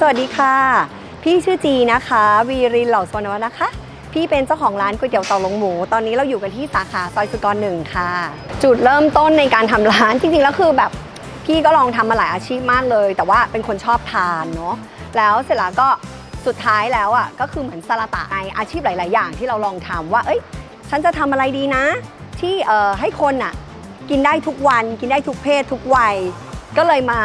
สวัสดีค่ะ พี่ชื่อจีนะคะ วีรินเหล่าสวนวัฒน์นะคะ พี่เป็นเจ้าของร้านก๋วยเตี๋ยวเตาลงหมู ตอนนี้เราอยู่กันที่สาขาซอยสุกรหนึ่งค่ะ จุดเริ่มต้นในการทำร้านจริงๆแล้วคือแบบพี่ก็ลองทำมาหลายอาชีพมากเลย แต่ว่าเป็นคนชอบทานเนาะแล้วเสร็จแล้วก็สุดท้ายแล้วอะก็คือเหมือนสลัดตะในอาชีพหลาย ๆ อย่างที่เราลองทำว่า เอ้ย ฉันจะทำอะไรดีนะ ที่เอ่อให้คนอะกินได้ทุกวัน กินได้ทุกเพศทุกวัย ก็เลยมา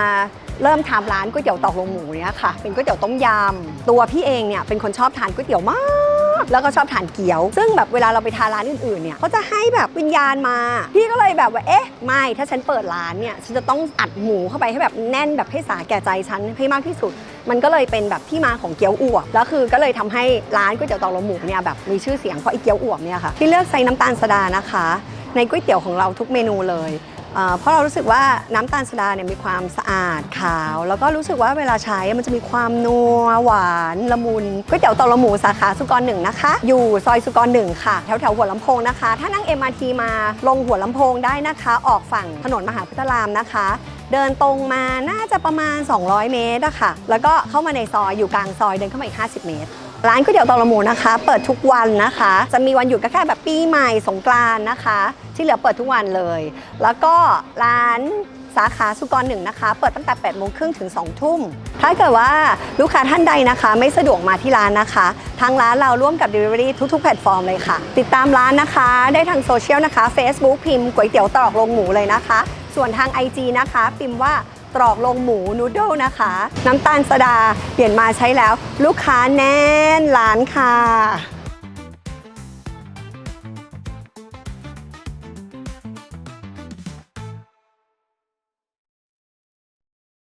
เริ่มทำร้านก๋วยเตี๋ยวตอกลงหมูเนี่ยค่ะ เป็นก๋วยเตี๋ยวต้มยำตัวพี่เองเนี่ยเป็นคนชอบทานก๋วยเตี๋ยวมากแล้วก็ชอบทานเกี๊ยว ซึ่งแบบเวลาเราไปทานร้านอื่นๆเนี่ยเขาจะให้แบบวิญญาณมา พี่ก็เลยแบบว่าเอ๊ะไม่ถ้าฉันเปิดร้านเนี่ยฉันจะต้องอัดหมูเข้าไปให้แบบแน่นแบบให้สาแก่ใจฉันให้มากที่สุด มันก็เลยเป็นแบบที่มาของเกี๊ยวอวบแล้วคือก็เลยทำให้ร้านก๋วยเตี๋ยวตอกลงหมูเนี่ยแบบมีชื่อเสียงเพราะไอ้เกี๊ยวอวบเนี่ยค่ะที่เลือกใส่น้ำตาลสดานะคะ ในก๋วยเตี๋ยวของเราทุกเมนูเลย เพราะเรารู้สึกว่าน้ำตาลสดาเนี่ยมีความสะอาดขาว แล้วก็รู้สึกว่าเวลาใช้มันจะมีความนัวหวานละมุนก๋วยเตี๋ยวเตาละหมูสาขาสุกรหนึ่งนะคะ อยู่ซอยสุกรหนึ่งค่ะ แถวแถวหัวลำโพงนะคะ ถ้านั่ง MRT มาลงหัวลำโพงได้นะคะ ออกฝั่งถนนมหาพุทธรามนะคะ เดินตรงมาน่าจะประมาณ 200 เมตรอะค่ะแล้วก็เข้ามาในซอยอยู่กลางซอยเดินเข้ามาอีก 50 เมตร ร้านก๋วยเตี๋ยวเตาละหมูนะคะ เปิดทุกวันนะคะ จะมีวันหยุดก็แค่แบบปีใหม่สงกรานต์นะคะ ที่เหลือเปิดทุกวันเลย แล้วก็ร้านสาขาสุกรหนึ่งนะคะ เปิดตั้งแต่8โมงครึ่งถึง 2 ทุ่ม ถ้าเกิดว่าลูกค้าท่านใดนะคะ ไม่สะดวกมาที่ร้านนะคะ ทางร้านเราร่วมกับ Delivery ทุก ๆ แพลตฟอร์มเลยค่ะ ติดตามร้านนะคะ ได้ทางโซเชียลนะคะ Facebook พิมพ์ก๋วยเตี๋ยวตรอกลงหมูเลยนะคะ ส่วนทาง IG นะคะ พิมพ์ว่า ตรอกลงหมูนูโดนะคะ น้ำตาลสดาเปลี่ยนมาใช้แล้ว ลูกค้าแน่นร้านค่ะ